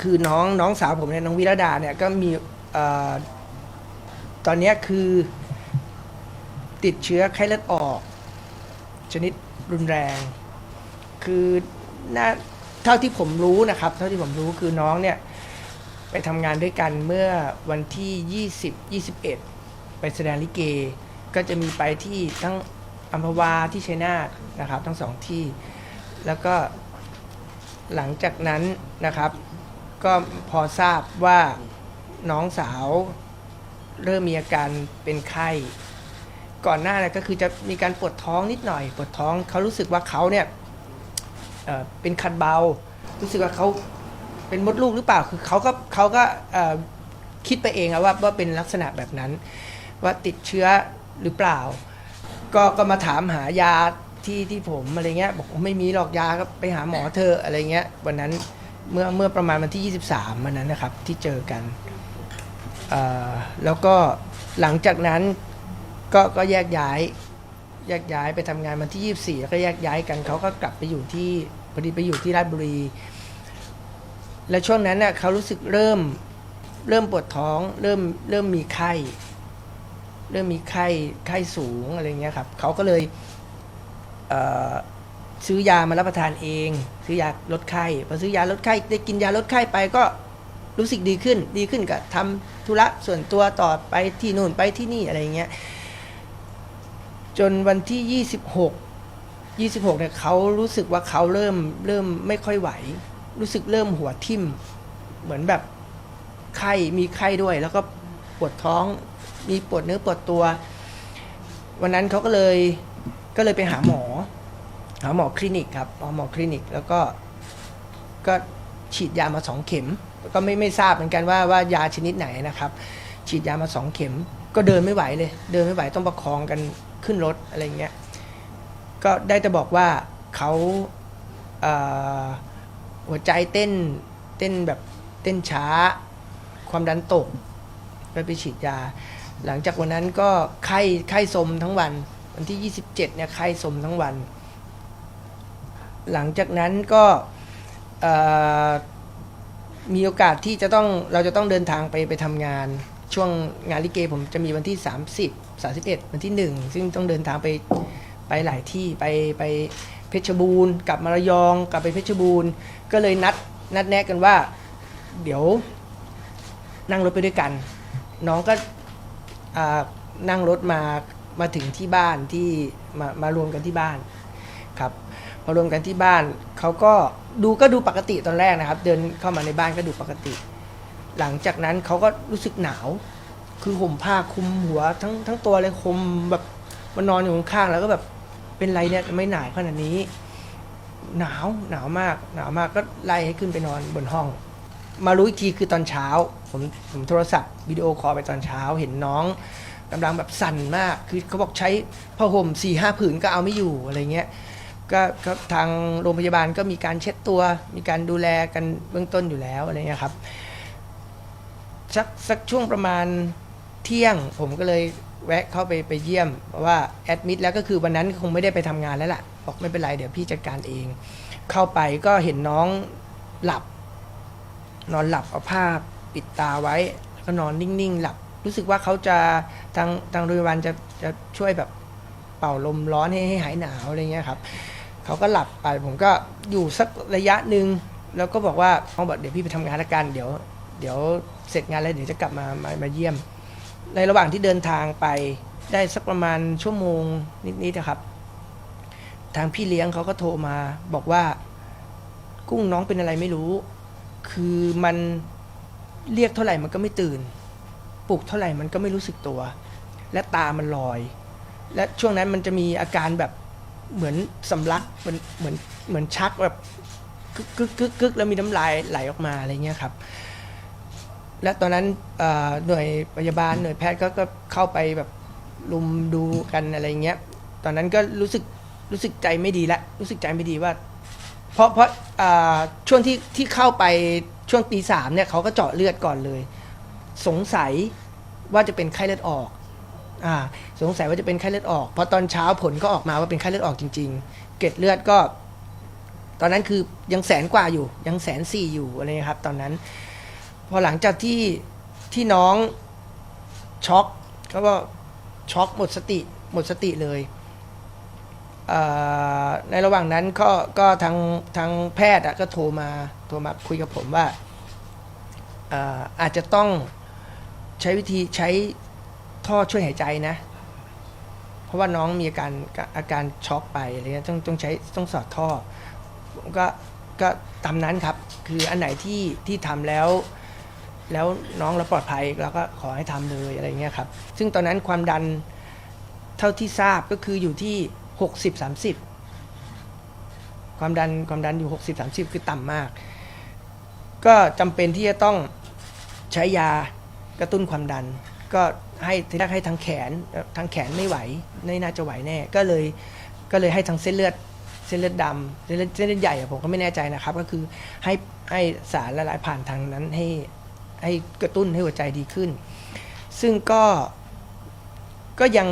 คือน้องน้องสาวผมเนี่ยน้องวิรดาเนี่ยก็มีอตอนนี้คือติดเชื้อไข้เลือดออก ชนิดรุนแรง คือน่าเท่าที่ผมรู้นะครับ เท่าที่ผมรู้คือน้องเนี่ย ไปทำงานด้วยกันเมื่อวันที่ 20 21 ไปแสดงลิเก ก็จะมีไปที่ทั้งอัมพวาที่ชัยนาทนะครับ ทั้งสองที่ แล้วก็หลังจากนั้นนะครับ ก็พอทราบว่าน้องสาว เริ่มมีอาการเป็นไข้ ก่อนหน้านะก็คือจะมีการปวดท้องนิดหน่อย ปวดท้องเขารู้สึกว่าเขาเนี่ยเอ่อเป็นคันเบา รู้สึกว่าเขาเป็นมดลูกหรือเปล่าคือเขาก็เขาก็เอ่อคิดไปเองอะว่าว่าเป็นลักษณะแบบนั้น ว่าติดเชื้อหรือเปล่า ก็ก็มาถามหายาที่ที่ผมอะไรเงี้ยบอกไม่มีหรอกยาก็ไปหาหมอเธอะอะไรเงี้ยวันนั้น เมื่อเมื่อประมาณวันที่ 23วันนั้นนะครับที่เจอกันแล้วก็หลังจากนั้นก็ก็แยกย้ายแยกย้ายไปทำงานวันที่ 24 แล้วก็แยกย้ายกันเขาก็กลับไปอยู่ที่พอดีไปอยู่ที่ราชบุรี และช่วงนั้นเน่ะเขารู้สึกเริ่มเริ่มปวดท้อง เริ่มเริ่มมีไข้ เริ่มมีไข้ไข้สูงอะไรเงี้ยครับเขาก็เลยเซื้อยามารับประทานเอง ซื้อยาลดไข้พอซื้อยาลดไข้ได้กินยาลดไข้ไปก็รู้สึกดีขึ้น ดีขึ้นก็ทำธุระส่วนตัวต่อไปที่นู่นไปที่นี่อะไรเงี้ยจนวันที่ 26 26เนี่ยเขารู้สึกว่าเขาเริ่มเริ่มไม่ค่อยไหว รู้สึกเริ่มหัวทิ่ม เหมือนแบบไข้มีไข้ด้วย แล้วก็ปวดท้อง มีปวดเนื้อปวดตัว วันนั้นเขาก็เลยก็เลยไปหาหมอ หาหมอคลินิกครับหาหมอคลินิก แล้วก็ก็ฉีดยามาสองเข็ม ก็ไม่ไม่ทราบเหมือนกันว่าว่ายาชนิดไหนนะครับ ฉีดยามาสองเข็ม ก็เดินไม่ไหวเลย เดินไม่ไหวต้องประคองกันขึ้นรถอะไรเงี้ยก็ได้แต่บอกว่าเขาหัวใจเต้นเต้นแบบเต้นช้า ความดันตกไปไปฉีดยา หลังจากวันนั้นก็ไข้ไข้สมทั้งวัน วันที่ 27เนี่ยไข้สมทั้งวัน หลังจากนั้นก็มีโอกาสที่จะต้องเราจะต้องเดินทางไปไปทำงาน ช่วงงานลิเกผมจะมีวันที่ 30 31 วันที่ 1 ซึ่งต้องเดินทางไปไปหลายที่ไปไปเพชรบูรณ์กลับมาระยอง กลับไปเพชรบูรณ์ ก็เลยนัดนัดแนะกันว่า เดี๋ยวนั่งรถไปด้วยกัน น้องก็นั่งรถมามาถึงที่บ้านที่มามารวมกันที่บ้าน มารวมกันที่บ้านเขาก็ดูก็ดูปกติตอนแรกนะครับ เดินเข้ามาในบ้านก็ดูปกติ หลังจากนั้นเขาก็รู้สึกหนาว คือห่มผ้าคลุมหัวทั้งทั้งตัวเลยคลุมแบบมานอนอยู่ข้างๆแล้วก็แบบเป็นไรเนี่ยไม่หนาวขนาดนี้ หนาวหนาวมากหนาวมากก็ไล่ให้ขึ้นไปนอนบนห้อง มารู้อีกทีคือตอนเช้า ผมผมโทรศัพท์วิดีโอคอลไปตอนเช้าเห็นน้องกำลังแบบสั่นมาก คือเขาบอกใช้ผ้าห่มสี่ห้าผืนก็เอาไม่อยู่อะไรเงี้ย ก็ก็ทางโรงพยาบาลก็มีการเช็ดตัว มีการดูแลกันเบื้องต้นอยู่แล้วอะไรเงี้ยครับสักสักช่วงประมาณเที่ยงผมก็เลยแวะเข้าไปไปเยี่ยม เพราะว่าแอดมิดแล้วก็คือวันนั้นคงไม่ได้ไปทำงานแล้วล่ะ บอกไม่เป็นไรเดี๋ยวพี่จัดการเอง เข้าไปก็เห็นน้องหลับ นอนหลับเอาผ้าปิดตาไว้แล้วก็นอนนิ่งๆหลับ รู้สึกว่าเขาจะทางทางโรงพยาบาลจะจะช่วยแบบเป่าลมร้อนให้ให้หายหนาวอะไรเงี้ยครับ เขาก็หลับไปผมก็อยู่สักระยะหนึ่งแล้วก็บอกว่าเขาบอกเดี๋ยวพี่ไปทำงานละกันเดี๋ยว เดี๋ยวเสร็จงานแล้วเดี๋ยวจะกลับมามามาเยี่ยม ในระหว่างที่เดินทางไปได้สักประมาณชั่วโมงนิดๆนะครับ ทางพี่เลี้ยงเขาก็โทรมา บอกว่า กุ้งน้องเป็นอะไรไม่รู้ คือมันเรียกเท่าไหร่มันก็ไม่ตื่น ปลุกเท่าไหร่มันก็ไม่รู้สึกตัว และตามันลอย และช่วงนั้นมันจะมีอาการแบบ เหมือนสำลักเหมือนเหมือนเหมือนชักแบบกึกกึกกึกกึกแล้วมีน้ำลายไหลออกมาอะไรเงี้ยครับ และตอนนั้นเอ่อหน่วยพยาบาลหน่วยแพทย์ก็ก็เข้าไปแบบลุมดูกันอะไรเงี้ย ตอนนั้นก็รู้สึกรู้สึกใจไม่ดีละรู้สึกใจไม่ดีว่า เพราะเพราะอ่าช่วงที่ที่เข้าไปช่วงตีสามเนี่ยเขาก็เจาะเลือดก่อนเลย สงสัยว่าจะเป็นไข้เลือดออก อ่าสงสัยว่าจะเป็นไข้เลือดออกพอตอนเช้าผลก็ออกมาว่าเป็นไข้เลือดออกจริง ๆ เกล็ดเลือดก็ ตอนนั้นคือยังแสนกว่าอยู่ ยังแสนสี่อยู่อะไรเงี้ยครับ ตอนนั้น พอหลังจากที่ที่น้องช็อกเขาก็ช็อกหมดสติหมดสติเลยเในระหว่างนั้นก็ก็ทางทางแพทย์ก็โทรมาโทรมาคุยกับผมว่าอ่ออาจจะต้องใช้วิธีใช้ ท่อช่วยหายใจนะ เพราะว่าน้องมีอาการอาการช็อกไปอะไรเงี้ยต้องต้องใช้ต้องสอดท่อ ก็ก็ตามนั้นครับ คืออันไหนที่ที่ทำแล้ว แล้วน้องเราปลอดภัยเราก็ขอให้ทำเลยอะไรเงี้ยครับ ซึ่งตอนนั้นความดันเท่าที่ทราบก็คืออยู่ที่ 60 30 ความดันความดันอยู่ 60 30 คือต่ำมาก ก็จำเป็นที่จะต้องใช้ยากระตุ้นความดัน ก็ให้ทีแรกให้ทางแขนทางแขนไม่ไหวไม่น่าจะไหวแน่ ก็เลยก็เลยให้ทางเส้นเลือดเส้นเลือดดำเส้นเลือดเส้นเลือดใหญ่ผมก็ไม่แน่ใจนะครับ ก็คือให้ให้สารละลายผ่านทางนั้นให้ให้กระตุ้นให้หัวใจดีขึ้น ซึ่งก็ก็ยัง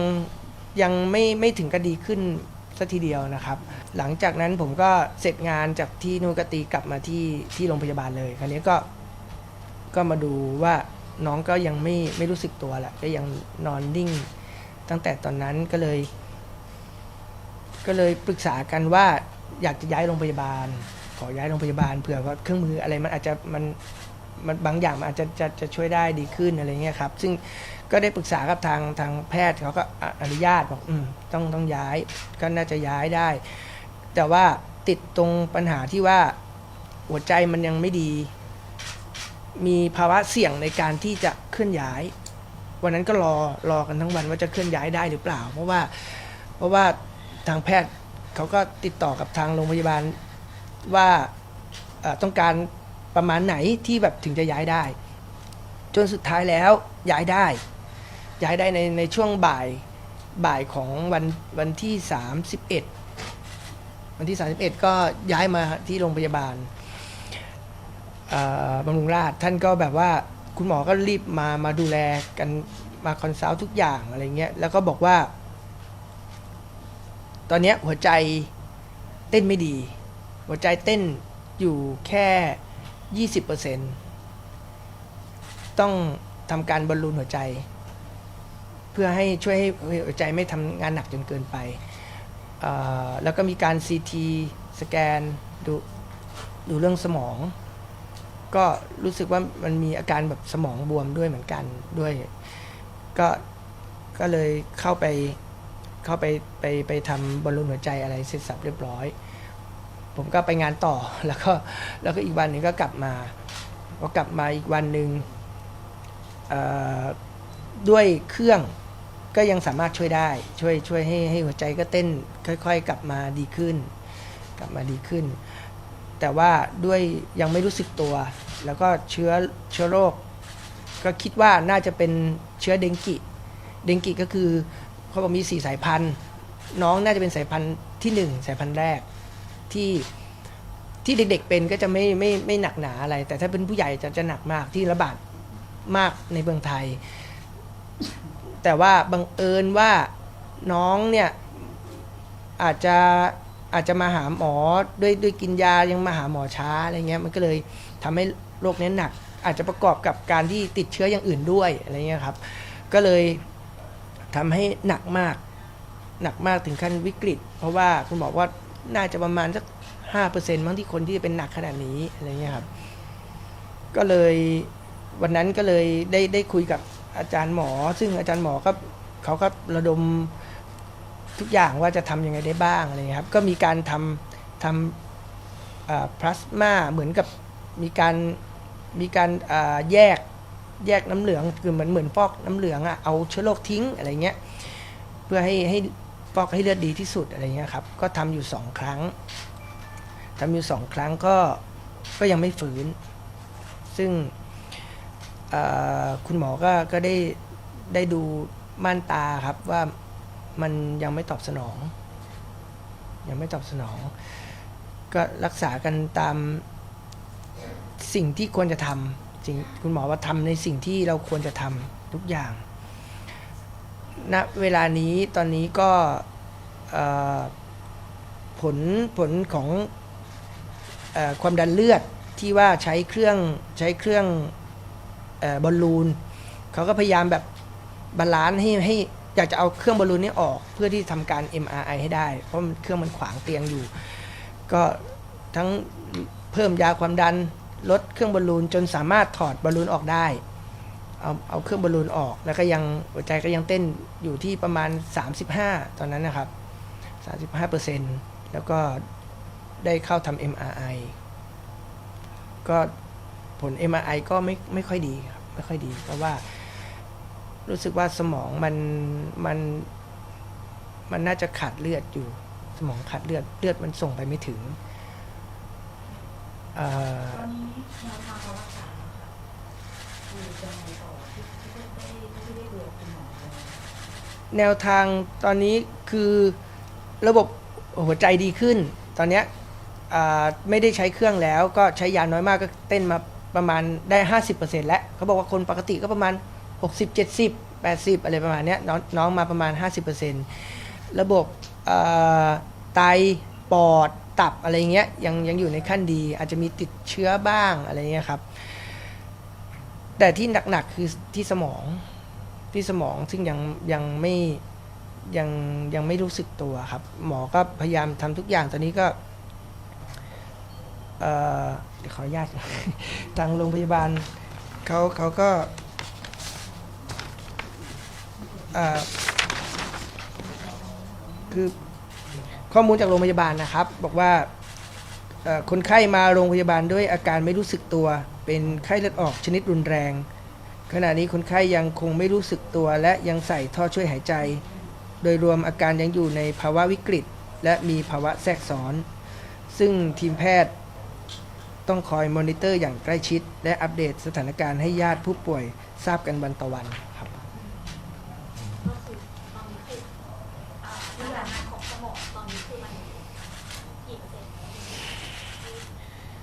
ยังไม่ไม่ถึงกับดีขึ้นสัทีเดียวนะครับ หลังจากนั้นผมก็เสร็จงานจากที่นูกตีกลับมาที่ที่โรงพยาบาลเลย คราวนี้ก็ก็มาดูว่า น้องก็ยังไม่ไม่รู้สึกตัวแหละก็ยังนอนนิ่ง ตั้งแต่ตอนนั้นก็เลย ก็เลยปรึกษากันว่าอยากจะย้ายโรงพยาบาล ขอย้ายโรงพยาบาลเผื่อว่าเครื่องมืออะไรมันอาจจะมันมันบางอย่างมันอาจจะจะจะช่วยได้ดีขึ้นอะไรเงี้ยครับ ซึ่งก็ได้ปรึกษากับทางทางแพทย์เขาก็อนุญาตบอกอืมต้องต้องย้าย ก็น่าจะย้ายได้ แต่ว่าติดตรงปัญหาที่ว่าหัวใจมันยังไม่ดี มีภาวะเสี่ยงในการที่จะเคลื่อนย้าย วันนั้นก็รอรอกันทั้งวันว่าจะเคลื่อนย้ายได้หรือเปล่า เพราะว่าเพราะว่าทางแพทย์เขาก็ติดต่อกับทางโรงพยาบาลว่าต้องการประมาณไหนที่แบบถึงจะย้ายได้ จนสุดท้ายแล้วย้ายได้ ย้ายได้ในในช่วงบ่ายบ่ายของวันวันที่ 31 วันที่ 31 ก็ย้ายมาที่โรงพยาบาล บำรุงราษฎร์ท่านก็แบบว่าคุณหมอก็รีบมามาดูแลกันมาคอนซัลท์ทุกอย่างอะไรเงี้ยแล้วก็บอกว่า ตอนนี้หัวใจเต้นไม่ดี หัวใจเต้นอยู่แค่ 20%ต้องทำการบอลลูนหัวใจ เพื่อให้ช่วยให้หัวใจไม่ทำงานหนักจนเกินไป แล้วก็มีการ CT สแกนดูดูเรื่องสมอง ก็รู้สึกว่ามันมีอาการแบบสมองบวมด้วยเหมือนกันด้วย ก็ก็เลยเข้าไปเข้าไปไปไปทำบอลลูนหัวใจอะไรเสร็จสับเรียบร้อย ผมก็ไปงานต่อแล้วก็แล้วก็อีกวันหนึ่งก็กลับมาพอกลับมาอีกวันหนึ่งด้วยเครื่องก็ยังสามารถช่วยได้ ช่วยช่วยให้ให้หัวใจก็เต้นค่อย ๆ กลับมาดีขึ้น กลับมาดีขึ้น แต่ว่าด้วยยังไม่รู้สึกตัว แล้วก็เชื้อเชื้อโรค ก็คิดว่าน่าจะเป็นเชื้อเดงกิ เดงกิก็คือเขาบอกมีสี่สายพันธุ์น้องน่าจะเป็นสายพันธุ์ที่หนึ่งสายพันธุ์แรกที่ที่เด็กๆเป็นก็จะไม่ไม่ไม่หนักหนาอะไร แต่ถ้าเป็นผู้ใหญ่จะจะหนักมากที่ระบาดมากในเมืองไทย แต่ว่าบังเอิญว่าน้องเนี่ยอาจจะ อาจจะมาหาหมอด้วยด้วยกินยายังมาหาหมอช้าอะไรเงี้ยมันก็เลยทำให้โรคนี้หนัก อาจจะประกอบกับการที่ติดเชื้ออย่างอื่นด้วยอะไรเงี้ยครับ ก็เลยทำให้หนักมาก หนักมากถึงขั้นวิกฤต เพราะว่าคุณหมอว่าน่าจะประมาณสักห้าเปอร์เซ็นต์มั้งที่คนที่จะเป็นหนักขนาดนี้อะไรเงี้ยครับ ก็เลยวันนั้นก็เลยได้ได้คุยกับอาจารย์หมอ ซึ่งอาจารย์หมอก็เขาก็ระดม ทุกอย่างว่าจะทำยังไงได้บ้างอะไรเงี้ยครับก็มีการทำทำพลาสมาเหมือนกับมีการมีการแยกแยกน้ำเหลืองคือเหมือนเหมือนฟอกน้ำเหลืองอะเอาเชื้อโรคทิ้งอะไรเงี้ยเพื่อให้ให้ฟอกให้เลือดดีที่สุดอะไรเงี้ยครับก็ทำอยู่สองครั้งทำอยู่สองครั้งก็ก็ยังไม่ฝืน ซึ่งคุณหมอก็ก็ได้ได้ดูม่านตาครับว่า มันยังไม่ตอบสนอง ยังไม่ตอบสนอง ก็รักษากันตามสิ่งที่ควรจะทำสิ่งคุณหมอว่าทำในสิ่งที่เราควรจะทำทุกอย่างณเวลานี้ตอนนี้ก็ผลผลของอความดันเลือดที่ว่าใช้เครื่องใช้เครื่องอบอลลูนเขาก็พยายามแบบบาลานซ์ให้ให้ อยากจะเอาเครื่องบอลลูนนี้ออก เพื่อที่ทำการ MRI ให้ได้ เพราะมันเครื่องมันขวางเตียงอยู่ ก็ทั้งเพิ่มยาความดันลดเครื่องบอลลูนจนสามารถถอดบอลลูนออกได้ เอาเอาเครื่องบอลลูนออก แล้วก็ยังหัวใจก็ยังเต้นอยู่ที่ประมาณ 35 ตอนนั้นนะครับ 35เปอร์เซ็นต์แล้วก็ได้เข้าทำ MRI ก็ผล MRI ก็ไม่ไม่ค่อยดีครับ ไม่ค่อยดี เพราะว่า รู้สึกว่าสมองมันมันมันน่าจะขาดเลือดอยู่ สมองขาดเลือดเลือดมันส่งไปไม่ถึงเอ่อตอนนี้แนวทางการรักษาค่ะคือจะไงต่อที่ที่ได้ที่ได้คุยกับคุณหมอเลยแนวทางตอนนี้คือระบบหัวใจดีขึ้น ตอนเนี้ยไม่ได้ใช้เครื่องแล้ว ก็ใช้ยาน้อยมากก็เต้นมาประมาณได้ 50%แล้วเขาบอกว่าคนปกติก็ประมาณ 60 70 80 อะไรประมาณนี้น้องน้องมาประมาณ 50%ระบบอ่าไตปอดตับอะไรเงี้ยยังยังอยู่ในขั้นดี อาจจะมีติดเชื้อบ้างอะไรเงี้ยครับ แต่ที่หนักๆคือที่สมองที่สมองซึ่งยังยังไม่ยังยังไม่รู้สึกตัวครับ หมอก็พยายามทำทุกอย่างตอนนี้ก็เอ่อขออนุญาตทางโรงพยาบาลเขาเขาก็ อ่อคือข้อมูลจากโรงพยาบาลนะครับ บอกว่าคนไข้มาโรงพยาบาลด้วยอาการไม่รู้สึกตัว เป็นไข้เลือดออกชนิดรุนแรง ขณะนี้คนไข้ยังคงไม่รู้สึกตัว และยังใส่ท่อช่วยหายใจ โดยรวมอาการยังอยู่ในภาวะวิกฤต และมีภาวะแทรกซ้อน ซึ่งทีมแพทย์ต้องคอยมอนิเตอร์อย่างใกล้ชิด และอัปเดตสถานการณ์ให้ญาติผู้ป่วยทราบกันวันต่อวันครับ ก็คือตอนนี้คืออ่าอาการของสมองตอนนี้คือมันกี่เปอร์เซ็นต์แล้วที่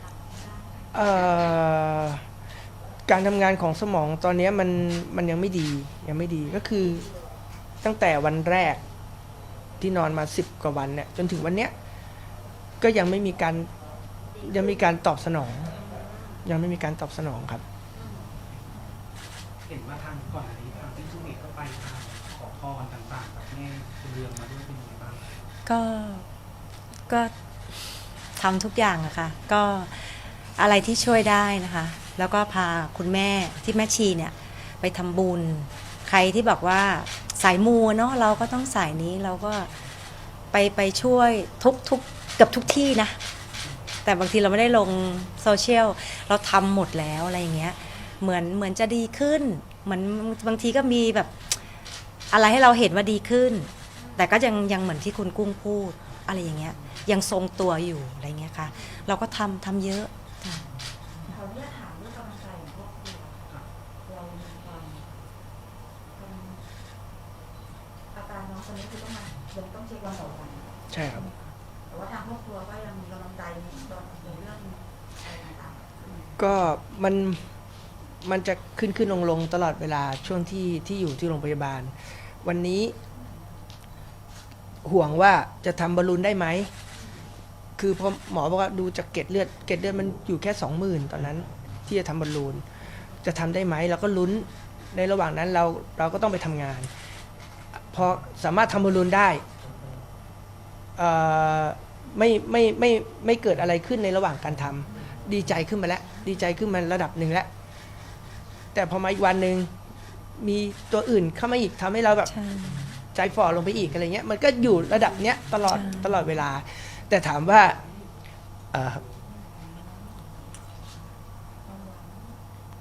รับได้ เอ่อ การทำงานของสมองตอนนี้มันมันยังไม่ดียังไม่ดีก็คือตั้งแต่วันแรกที่นอนมาสิบกว่าวันเนี่ยจนถึงวันเนี้ยก็ยังไม่มีการยังมีการตอบสนอง ยังไม่มีการตอบสนองครับ เห็นว่าทางก่อนอันนี้ทางที่สุเมธก็ไปทางขอพรต่างๆกับแม่คุณเรืองมาด้วยเป็นยังไงบ้างก็ก็ทำทุกอย่างอะค่ะ ก็ อะไรที่ช่วยได้นะคะ แล้วก็พาคุณแม่ที่แม่ชีเนี่ยไปทำบุญ ใครที่บอกว่าสายมูเนาะเราก็ต้องสายนี้เราก็ไปไปช่วยทุกทุกเกับทุกที่นะ แต่บางทีเราไม่ได้ลงโซเชียลเราทำหมดแล้วอะไรอย่างเงี้ยเหมือนเหมือนจะดีขึ้น เหมือนบางทีก็มีแบบอะไรให้เราเห็นว่าดีขึ้น แต่ก็ยังยังเหมือนที่คุณกุ้งพูดอะไรอย่างเงี้ยยังทรงตัวอยู่อะไรเงี้ยค่ะ เราก็ทำทำเยอะค่ะ ขออนุญาตถามเรื่องกำลังใจของครอบครัวค่ะเรามีความกังอาการน้องคนนี้คือต้องมายังต้องเช็ควันต่อวัน ใช่ครับ แต่ว่าทางครอบครัวก็ยังมีกำลังใจในในเรื่องอะไรต่างๆก็มันมันจะขึ้นขึ้นลงลงตลอดเวลาช่วงที่ที่อยู่ที่โรงพยาบาล วันนี้ ห่วงว่าจะทำบอลลูนได้ไหม คือพอหมอบอกว่าดูจากเกล็ดเลือดเกล็ดเลือดมันอยู่แค่สองหมื่นตอนนั้น ที่จะทำบอลลูน จะทำได้ไหมเราก็ลุ้นในระหว่างนั้นเราเราก็ต้องไปทำงาน พอสามารถทำบอลลูนได้ เอ่อไม่ไม่ไม่ไม่เกิดอะไรขึ้นในระหว่างการทำดีใจขึ้นมาแล้ว ดีใจขึ้นมาระดับหนึ่งแล้ว แต่พอมาอีกวันหนึ่งมีตัวอื่นเข้ามาอีกทำให้เราแบบใช่ใจฝ่อลงไปอีกอะไรเงี้ยมันก็อยู่ระดับเนี้ยตลอดใช่ตลอดเวลา แต่ถามว่าเอ่อ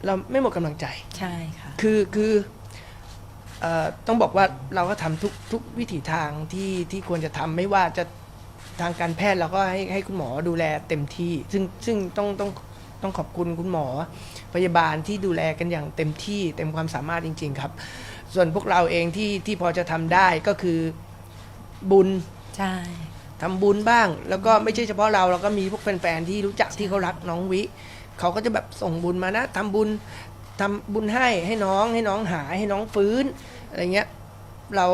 เราไม่หมดกำลังใจ ใช่ค่ะ คือคือเอ่อ ต้องบอกว่าเราก็ทำทุกทุกวิถีทางที่ที่ควรจะทำไม่ว่าจะทางการแพทย์เราก็ให้ให้คุณหมอดูแลเต็มที่ ซึ่งซึ่งต้องต้องต้องขอบคุณคุณหมอพยาบาลที่ดูแลกันอย่างเต็มที่เต็มความสามารถจริง ๆ ครับ ส่วนพวกเราเองที่ที่พอจะทำได้ก็คือบุญ ใช่ ทำบุญบ้าง แล้วก็ไม่ใช่เฉพาะเราเราก็มีพวกแฟนๆที่รู้จักที่เขารักน้องวิ เขาก็จะแบบส่งบุญมานะทำบุญ ทำบุญให้ให้น้องให้น้องหายให้น้องฟื้นอะไรเงี้ยเรา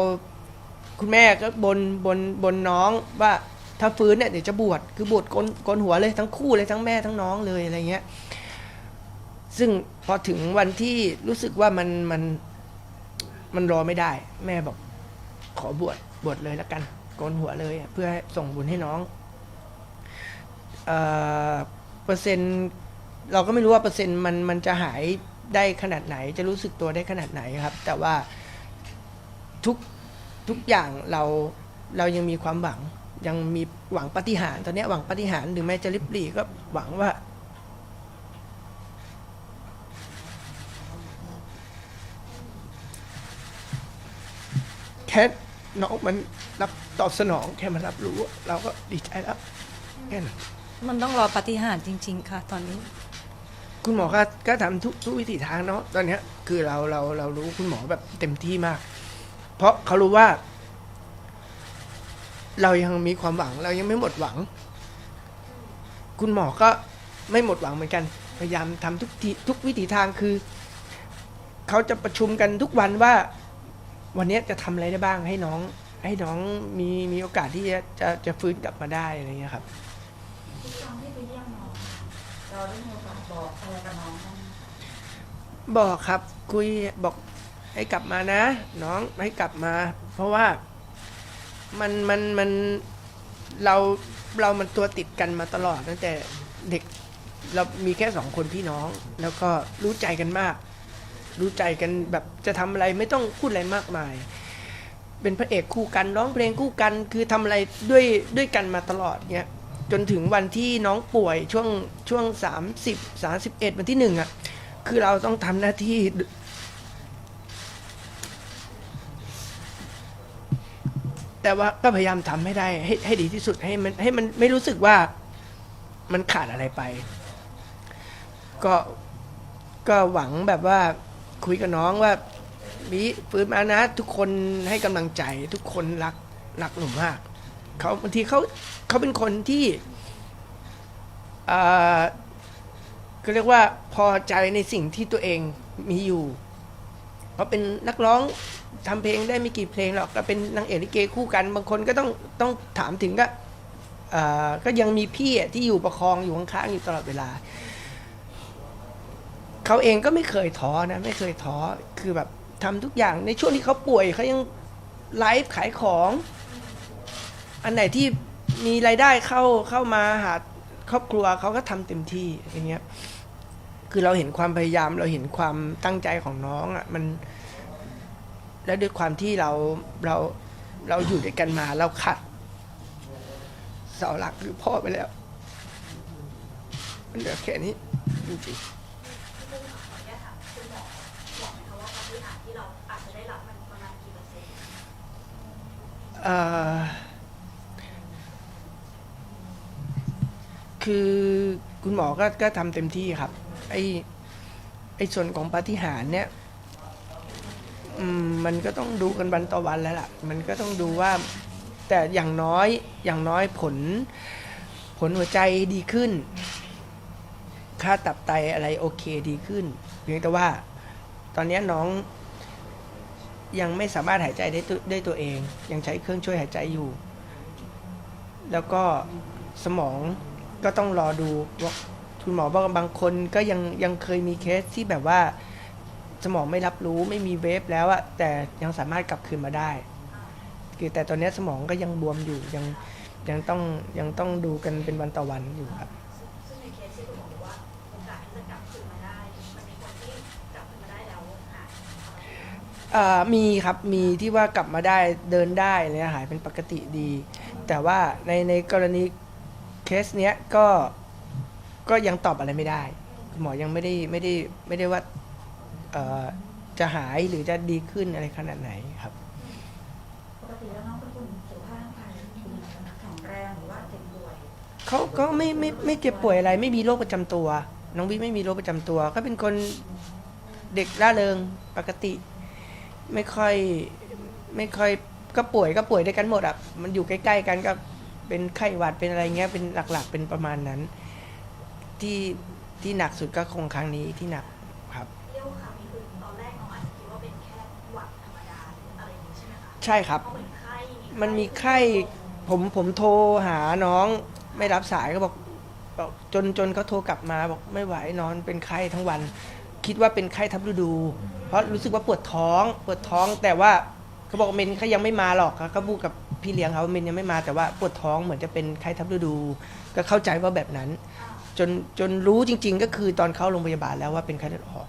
คุณแม่ก็บนบนบนน้องว่าถ้าฟื้นเนี่ยเดี๋ยวจะบวชคือบวชกนกนหัวเลยทั้งคู่เลยทั้งแม่ทั้งน้องเลยอะไรเงี้ยซึ่งพอถึงวันที่รู้สึกว่ามันมันมันรอไม่ได้ แม่บอก ขอบวชบวชเลยแล้วกันโกนหัวเลยเพื่อส่งบุญให้น้องเอ่อเปอร์เซ็นต์เราก็ไม่รู้ว่าเปอร์เซ็นต์มันมันจะหาย ได้ขนาดไหน จะรู้สึกตัวได้ขนาดไหนครับ แต่ว่าทุกทุกอย่างเราเรายังมีความหวัง ยังมีหวังปาฏิหารตอนนี้หวังปาฏิหารย์ถึงแม้จะริบหรี่ก็หวังว่า แค่น้องมันรับตอบสนองแค่มันรับรู้ เราก็ดีใจแล้วแค่นั้นมันต้องรอปฏิหารจริง ๆ ค่ะ ตอนนี้ คุณหมอก็ก็ทำทุกทุกวิถีทางเนาะตอนเนี้ยคือเราเราเรารู้คุณหมอแบบเต็มที่มาก เพราะเขารู้ว่า เรายังมีความหวัง เรายังไม่หมดหวัง คุณหมอก็ไม่หมดหวังเหมือนกัน พยายามทำทุกทีทุกวิถีทางคือเขาจะประชุมกันทุกวันว่า วันนี้จะทำอะไรได้บ้างให้น้อง ให้น้องมีมีโอกาสที่จะจะจะฟื้นกลับมาได้อะไรเงี้ยครับ ทุกครั้งที่ไปเยี่ยมน้องเราได้มีโอกาส บอกอะไรกับน้องบ้างบอกครับคุยบอกให้กลับมานะ น้องให้กลับมา เพราะว่ามันมันมันเราเรามันตัวติดกันมาตลอดตั้งแต่เด็กเรามีแค่สองคนพี่น้อง แล้วก็รู้ใจกันมาก รู้ใจกันแบบจะทำอะไรไม่ต้องพูดอะไรมากมาย เป็นพระเอกคู่กันร้องเพลงคู่กัน คือทำอะไรด้วยด้วยกันมาตลอดเนี้ย จนถึงวันที่น้องป่วยช่วงช่วงสามสิบสามสิบเอ็ดวันที่หนึ่งอะ คือเราต้องทำหน้าที่ แต่ว่าก็พยายามทำให้ได้ ให้ให้ดีที่สุดให้มันให้มันไม่รู้สึกว่ามันขาดอะไรไป ก็ก็หวังแบบว่าคุยกับน้องว่าบีฟื้นมานะ ทุกคนให้กำลังใจทุกคนรักรักหนูมาก เขาบางทีเขาเขาเป็นคนที่อ่าก็เรียกว่าพอใจในสิ่งที่ตัวเองมีอยู่เพราะเป็นนักร้องทำเพลงได้ไม่กี่เพลงหรอกก็เป็นนางเอกลิเกคู่กัน บางคนก็ต้องต้องถามถึงก็ก็ยังมีพี่ที่อยู่ประคองอยู่ข้างๆอยู่ตลอดเวลาเขาเองก็ไม่เคยท้อนะ ไม่เคยท้อคือแบบทำทุกอย่างในช่วงที่เขาป่วยเขายังไลฟ์ขายของ อันไหนที่มีรายได้เข้าเข้ามาหาครอบครัวเขาก็ทำเต็มที่อย่างเงี้ยคือเราเห็นความพยายามเราเห็นความตั้งใจของน้องอะมัน แล้วด้วยความที่เราเราเราอยู่ด้วยกันมา เราขัดเสาหลักคือพ่อไปแล้วมันเหลือแค่นี้จริงเราอาจจะได้รับมันประมาณกี่เอร์เซ็นต์ๆเอ่ คือคุณหมอก็ก็ทำเต็มที่ครับ ไอไอส่วนของปาฏิหาริย์เนี่ยอืมมันก็ต้องดูกันวันต่อวันแล้วล่ะ มันก็ต้องดูว่า แต่อย่างน้อยอย่างน้อยผล ผลหัวใจดีขึ้น ค่าตับไตอะไรโอเคดีขึ้น เพียงแต่ว่า ตอนนี้น้องยังไม่สามารถหายใจได้ตัวได้ตัวเอง ยังใช้เครื่องช่วยหายใจอยู่ แล้วก็สมอง ก็ต้องรอดูว่าคุณหมอบอกว่าบางคนก็ยังยังเคยมีเคสที่แบบว่า สมองไม่รับรู้ไม่มีเวฟแล้วอะแต่ยังสามารถกลับคืนมาได้ คือแต่ตอนนี้สมองก็ยังบวมอยู่ยังยังต้องยังต้องดูกันเป็นวันต่อวันอยู่ครับซึ่งในเคสที่คุณหมอบอกว่าโอกาสที่จะกลับคืนมาได้มันมีคนที่กลับคืนมาได้แล้วหายเอ่อมีครับมีที่ว่ากลับมาได้เดินได้เนี่ยหายเป็นปกติดี แต่ว่าในในกรณี เคสเนี้ยก็ก็ยังตอบอะไรไม่ได้คุณหมอยังไม่ได้ไม่ได้ไม่ได้ว่าเอ่อจะหายหรือจะดีขึ้นอะไรขนาดไหนครับปกติแล้วน้องเป็นคนสุขภาพร่างกายดีนะคะแข็งแรงหรือว่าเจ็บป่วยเขาก็ไม่ไม่ไม่เจ็บป่วยอะไร ไม่มีโรคประจำตัว น้องวิไม่มีโรคประจำตัว ก็เป็นคนเด็กร่าเริงปกติ ไม่ค่อยไม่ค่อยก็ป่วยก็ป่วยด้วยกันหมดอะมันอยู่ใกล้ ๆ กันก็ เป็นไข้หวัดเป็นอะไรเงี้ยเป็นหลักๆ เป็นประมาณนั้น ที่ที่หนักสุดก็คงครั้งนี้ที่หนักครับเรียกว่าคราวนี้คือตอนแรกน้องอาจจะคิดว่าเป็นแค่หวัดธรรมดาหรืออะไรอย่างนี้ใช่ไหมคะใช่ครับ เพราะเหมือนไข้มันมีไข้ผมผมโทรหาน้องไม่รับสายก็บอกบอกจนจนเขาโทรกลับมาบอกไม่ไหวนอนเป็นไข้ทั้งวัน คิดว่าเป็นไข้ทับฤดู เพราะรู้สึกว่าปวดท้องปวดท้องแต่ว่า เขาบอกเมนเขายังไม่มาหรอกเขาก็พูดกับพี่เลี้ยงเขาเมนยังไม่มาแต่ว่าปวดท้องเหมือนจะเป็นไข้ทับฤดู ก็เข้าใจว่าแบบนั้น จนจนรู้จริง ๆ ก็คือตอนเข้าโรงพยาบาลแล้วว่าเป็นไข้เลือดออก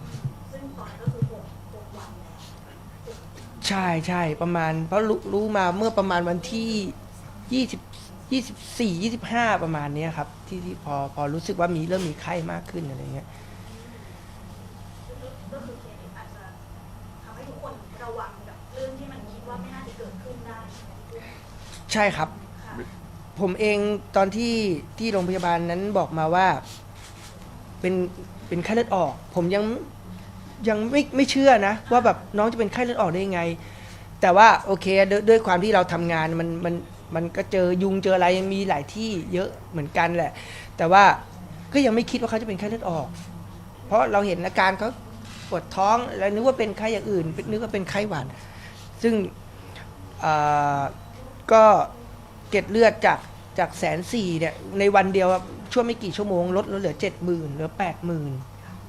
ใช่ใช่ประมาณ เพราะรู้รู้มาเมื่อประมาณวันที่ยี่สิบยี่สิบสี่ยี่สิบห้าประมาณเนี้ยครับ ที่ที่พอพอรู้สึกว่ามีเริ่มมีไข้มากขึ้นอะไรเงี้ย ก็คือเคสอาจจะทำให้ทุกคนระวังกับเรื่องที่มันคิดว่าไม่น่าจะเกิดขึ้นได้ใช่ไหมพี่กุ้ง ใช่ครับ ผมเองตอนที่ที่โรงพยาบาลนั้นบอกมาว่า เป็นเป็นไข้เลือดออก ผมยังยังไม่ไม่เชื่อนะ ว่าแบบน้องจะเป็นไข้เลือดออกได้ยังไง แต่ว่าโอเคด้วยด้วยความที่เราทำงานมันมันมันก็เจอยุงเจออะไรยังมีหลายที่เยอะเหมือนกันแหละ แต่ว่าก็ยังไม่คิดว่าเขาจะเป็นไข้เลือดออก เพราะเราเห็นอาการเขาปวดท้องแล้วนึกว่าเป็นไข้อย่างอื่นนึกว่าเป็นไข้หวัดซึ่งอ่า ก็เกล็ดเลือดจากจากแสนสี่เนี่ยในวันเดียวช่วงไม่กี่ชั่วโมงลดเหลือเจ็ดหมื่นเหลือแปดหมื่น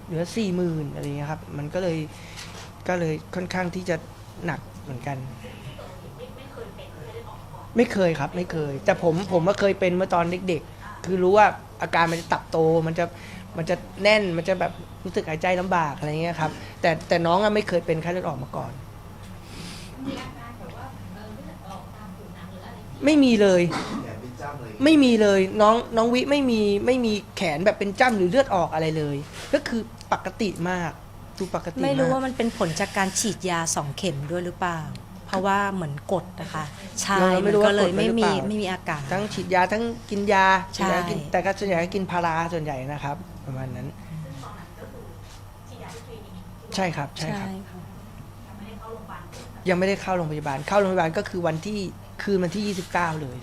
เหลือสี่หมื่นอะไรเงี้ยครับ มันก็เลยก็เลยค่อนข้างที่จะหนักเหมือนกัน ไม่เคยครับไม่เคย แต่ผมผมก็เคยเป็นเมื่อตอนเด็กๆ คือรู้ว่าอาการมันจะตับโตมันจะมันจะแน่นมันจะแบบรู้สึกหายใจลำบากอะไรเงี้ยครับ แต่แต่น้องอะไม่เคยเป็นไข้เลือดออกมาก่อน ไรที่ไม่มีเลยแขนเป็นจ้ำเลย ไม่มีเลยน้องน้องวิไม่มีไม่มีแขนแบบเป็นจ้ำหรือเลือดออกอะไรเลย ก็คือปกติมากดูปกติไม่รู้กว่ามันเป็นผลจากการฉีดยาสองเข็มด้วยหรือเปล่า เพราะว่าเหมือนกดนะคะใช่เราไม่มันรู้ก็ว่าเลยกดไว้ไม่หรือมีเปล่าไม่มีอาการทั้งฉีดยาทั้งกินยาใช่ส่วนใหญ่กินแต่ก็ส่วนใหญ่ก็กินพาราส่วนใหญ่นะครับ ประมาณนั้นซึ่งตอนนั้นก็คือฉีดยาที่คลินิกใช่ครับใช่ครับค่ะยังไม่ได้เข้าโรงพยาบาลยังไม่ได้เข้าโรงพยาบาล เข้าโรงพยาบาลก็คือวันที่ คืนวันที่ 29 เลย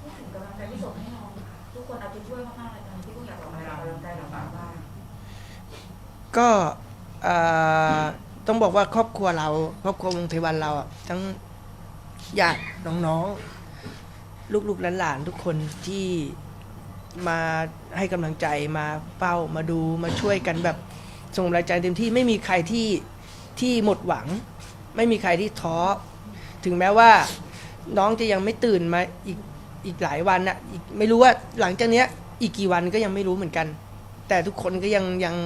พูดถึงกำลังใจที่ส่งให้น้องค่ะทุกคนเอาใจช่วยมากๆเลยตอนนี้พี่กุ้งอยากบอกอะไรกับกำลังใจเราบ้างบ้างก็เอ่อต้องบอกว่าครอบครัวเรา ครอบครัววงเทวันเราอะทั้งญาติน้องๆ ลูกๆหลานๆทุกคนที่มาให้กำลังใจมาเฝ้ามาดูมาช่วยกันแบบส่งกำลังใจเต็มที่ไม่มีใครที่ ที่หมดหวัง ไม่มีใครที่ท้อถึงแม้ว่าน้องจะยังไม่ตื่นมาอีกอีกหลายวันน่ะอีกไม่รู้ว่าหลังจากเนี้ยอีกกี่วันก็ยังไม่รู้เหมือนกัน แต่ทุกคนก็ยังยัง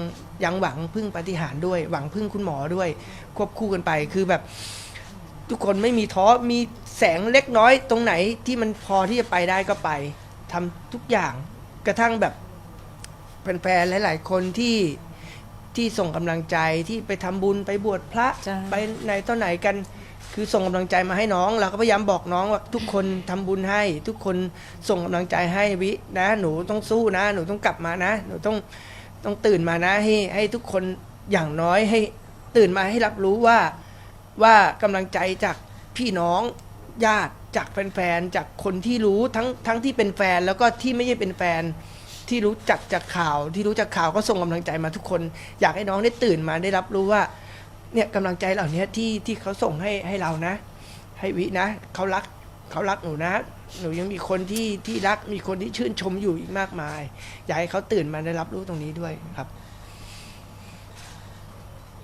ยังหวังพึ่งปฏิหารด้วย หวังพึ่งคุณหมอด้วย ควบคู่กันไปคือแบบ ทุกคนไม่มีท้อมีแสงเล็กน้อยตรงไหนที่มันพอที่จะไปได้ก็ไปทำทุกอย่างกระทั่งแบบแฟนๆหลาย ๆ คนที่ ที่ส่งกำลังใจที่ไปทำบุญไปบวชพระใช่ไปไหนต้นไหนกัน คือส่งกำลังใจมาให้น้อง เราก็พยายามบอกน้องว่าทุกคนทำบุญให้ ทุกคนส่งกำลังใจให้วินะ หนูต้องสู้นะ หนูต้องกลับมานะ หนูต้องต้องตื่นมานะให้ให้ทุกคนอย่างน้อยให้ตื่นมาให้รับรู้ว่าว่ากำลังใจจากพี่น้องญาติจากแฟนๆจากคนที่รู้ทั้งทั้งที่เป็นแฟนแล้วก็ที่ไม่ใช่เป็นแฟน ที่รู้จักจากข่าว ที่รู้จากข่าวก็ส่งกำลังใจมาทุกคน อยากให้น้องได้ตื่นมาได้รับรู้ว่า เนี่ยกำลังใจเหล่านี้ที่ที่เขาส่งให้ให้เรานะ ให้วินะเขารักเขารักหนูนะหนูยังมีคนที่ที่รักมีคนที่ชื่นชมอยู่อีกมากมาย อยากให้เขาตื่นมาได้รับรู้ตรงนี้ด้วยครับ